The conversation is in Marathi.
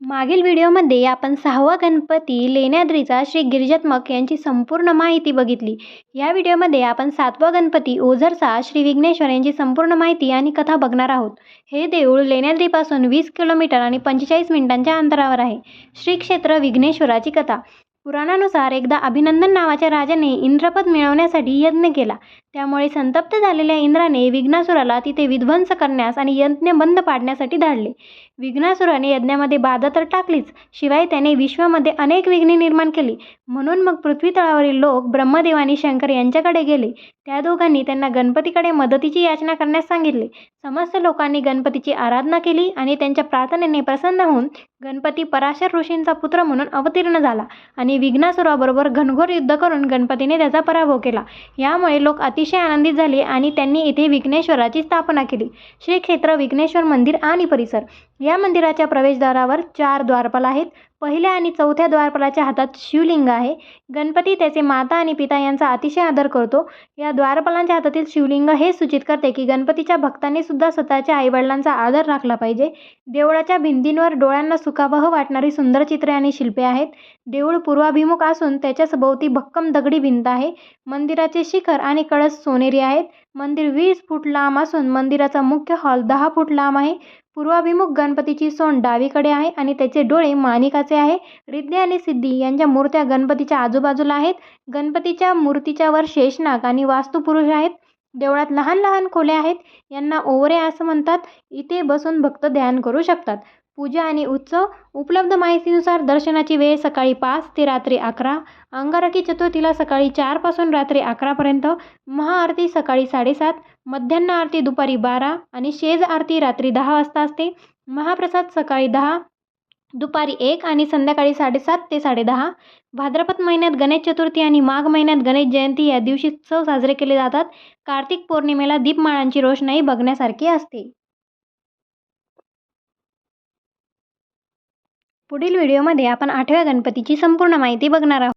मागील व्हिडिओमध्ये आपण सहावा गणपती लेण्याद्रीचा श्री गिरिजात्मक यांची संपूर्ण माहिती बघितली. या व्हिडिओमध्ये आपण सातवा गणपती ओझरचा श्री विघ्नेश्वर यांची संपूर्ण माहिती आणि कथा बघणार आहोत. हे देऊळ लेण्याद्रीपासून वीस किलोमीटर आणि पंचेचाळीस मिनिटांच्या अंतरावर आहे. श्री क्षेत्र विघ्नेश्वराची कथा. पुराणानुसार एकदा अभिनंदन नावाच्या राजाने इंद्रपद मिळवण्यासाठी यज्ञ केला. त्यामुळे संतप्त झालेल्या इंद्राने विघ्नासुराला तिथे विध्वंस करण्यास आणि यज्ञ बंद पाडण्यासाठी धाडले. विघ्नासुराने यज्ञामध्ये बाधा तर टाकलीच शिवाय त्याने विश्वामध्ये अनेक विघ्ने निर्माण केली. म्हणून मग पृथ्वी तळावरील लोक ब्रह्मदेव आणि शंकर यांच्याकडे गेले. त्या दोघांनी त्यांना गणपतीकडे मदतीची याचना करण्यास सांगितले. समस्त लोकांनी गणपतीची आराधना केली आणि त्यांच्या प्रार्थनेने प्रसन्न होऊन गणपती पराशर ऋषींचा पुत्र म्हणून अवतीर्ण झाला आणि विघ्नासुराबरोबर घनघोर युद्ध करून गणपतीने त्याचा पराभव केला. यामुळे लोक अतिशय आनंदित झाले आणि त्यांनी इथे विघ्नेश्वराची स्थापना केली. श्री क्षेत्र विघ्नेश्वर मंदिर आणि परिसर या या मंदिराच्या प्रवेशद्वारावर चार द्वारपाल आहेत. पहिल्या आणि चौथ्या द्वारपालाच्या हातात शिवलिंग आहे. गणपती त्याचे माता आणि पिता यांचा अतिशय आदर करतो. या द्वारपालांच्या हातातील शिवलिंग हे सूचित करते की गणपतीच्या भक्तांनी सुद्धा स्वतःच्या आईवडिलांचा आदर राखला पाहिजे. देवळाच्या भिंतींवर डोळ्यांना सुखावह वाटणारी सुंदर चित्रे आणि शिल्पे आहेत. देऊळ पूर्वाभिमुख असून त्याच्या सभोवती भक्कम दगडी भिंत आहे. मंदिराचे शिखर आणि कळस सोनेरी आहेत. मंदिर वीस फूट लांब असून मंदिराचा मुख्य हॉल दहा फूट लांब आहे. पूर्वाभिमुख गणपतीची सोंड डावीकडे आहे आणि त्याचे डोळे माणिकाचे आहे. रिद्धी आणि सिद्धी यांच्या मूर्त्या गणपतीच्या आजूबाजूला आहेत. गणपतीच्या मूर्तीच्या वर शेषनाग आणि वास्तुपुरुष आहेत. देवळात लहान लहान खोल्या आहेत. यांना ओवरे असं म्हणतात. इथे बसून भक्त ध्यान करू शकतात. पूजा आणि उत्सव. उपलब्ध माहितीनुसार दर्शनाची वेळ सकाळी पाच ते रात्री अकरा. अंगारकी चतुर्थीला सकाळी चारपासून रात्री अकरापर्यंत महाआरती सकाळी साडेसात. मध्यान्ह आरती दुपारी बारा आणि शेज आरती रात्री दहा वाजता असते. महाप्रसाद सकाळी दहा दुपारी एक आणि संध्याकाळी साडेसात ते साडेदहा. भाद्रपद महिन्यात गणेश चतुर्थी आणि माघ महिन्यात गणेश जयंती या दिवशी उत्सव साजरे केले जातात. कार्तिक पौर्णिमेला दीपमाळांची रोषणाई बघण्यासारखी असते. पुढील व्हिडिओमध्ये आपण आठव्या गणपतीची संपूर्ण माहिती बघणार आहोत.